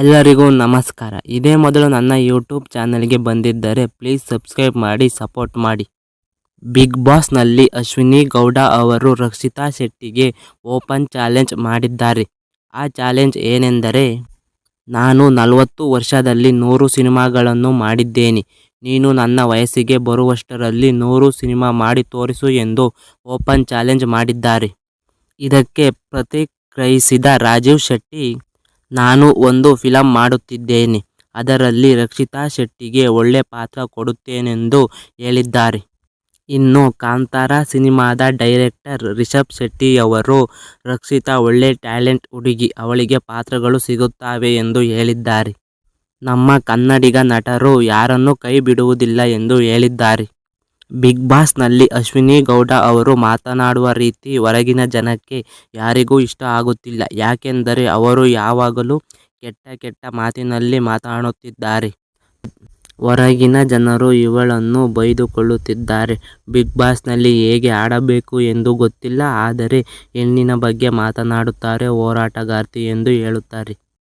ಎಲ್ಲರಿಗೂ ನಮಸ್ಕಾರ. ಇದೇ ಮೊದಲು ನನ್ನ ಯೂಟ್ಯೂಬ್ ಚಾನಲ್ಗೆ ಬಂದಿದ್ದರೆ ಪ್ಲೀಸ್ ಸಬ್ಸ್ಕ್ರೈಬ್ ಮಾಡಿ ಸಪೋರ್ಟ್ ಮಾಡಿ. ಬಿಗ್ ಬಾಸ್ನಲ್ಲಿ ಅಶ್ವಿನಿ ಗೌಡ ಅವರು ರಕ್ಷಿತಾ ಶೆಟ್ಟಿಗೆ ಓಪನ್ ಚಾಲೆಂಜ್ ಮಾಡಿದ್ದಾರೆ. ಆ ಚಾಲೆಂಜ್ ಏನೆಂದರೆ, ನಾನು ನಲವತ್ತು ವರ್ಷದಲ್ಲಿ ನೂರು ಸಿನಿಮಾಗಳನ್ನು ಮಾಡಿದ್ದೇನೆ. ನೀನು ನನ್ನ ವಯಸ್ಸಿಗೆ ಬರುವಷ್ಟರಲ್ಲಿ ನೂರು ಸಿನಿಮಾ ಮಾಡಿ ತೋರಿಸು ಎಂದು ಓಪನ್ ಚಾಲೆಂಜ್ ಮಾಡಿದ್ದಾರೆ. ಇದಕ್ಕೆ ಪ್ರತಿಕ್ರಿಯಿಸಿದ ರಾಜೀವ್ ಶೆಟ್ಟಿ ನಾನು ಒಂದು ಫಿಲಂ ಮಾಡುತ್ತಿದ್ದೇನೆ. ಅದರಲ್ಲಿ ರಕ್ಷಿತಾ ಶೆಟ್ಟಿಗೆ ಒಳ್ಳೆ ಪಾತ್ರ ಕೊಡುತ್ತೇನೆಂದು ಹೇಳಿದ್ದಾರೆ. ಇನ್ನು ಕಾಂತಾರ ಸಿನಿಮಾದ ಡೈರೆಕ್ಟರ್ ರಿಷಬ್ ಶೆಟ್ಟಿಯವರು ರಕ್ಷಿತಾ ಒಳ್ಳೆ ಟ್ಯಾಲೆಂಟ್ ಹುಡುಗಿ, ಅವಳಿಗೆ ಪಾತ್ರಗಳು ಸಿಗುತ್ತವೆ ಎಂದು ಹೇಳಿದ್ದಾರೆ. ನಮ್ಮ ಕನ್ನಡಿಗ ನಟರು ಯಾರನ್ನೂ ಕೈ ಬಿಡುವುದಿಲ್ಲ ಎಂದು ಹೇಳಿದ್ದಾರೆ. ಬಿಗ್ ಬಾಸ್ನಲ್ಲಿ ಅಶ್ವಿನಿ ಗೌಡ ಅವರು ಮಾತನಾಡುವ ರೀತಿ ಹೊರಗಿನ ಜನಕ್ಕೆ ಯಾರಿಗೂ ಇಷ್ಟ ಆಗುತ್ತಿಲ್ಲ. ಯಾಕೆಂದರೆ ಅವರು ಯಾವಾಗಲೂ ಕೆಟ್ಟ ಕೆಟ್ಟ ಮಾತಿನಲ್ಲಿ ಮಾತನಾಡುತ್ತಿದ್ದಾರೆ ಹೊರಗಿನ ಜನರು ಇವಳನ್ನು ಬೈದುಕೊಳ್ಳುತ್ತಿದ್ದಾರೆ. ಬಿಗ್ ಬಾಸ್ನಲ್ಲಿ ಹೇಗೆ ಆಡಬೇಕು ಎಂದು ಗೊತ್ತಿಲ್ಲ, ಆದರೆ ಹೆಣ್ಣಿನ ಬಗ್ಗೆ ಮಾತನಾಡುತ್ತಾರೆ ಹೋರಾಟಗಾರ್ತಿ ಎಂದು ಹೇಳುತ್ತಾರೆ.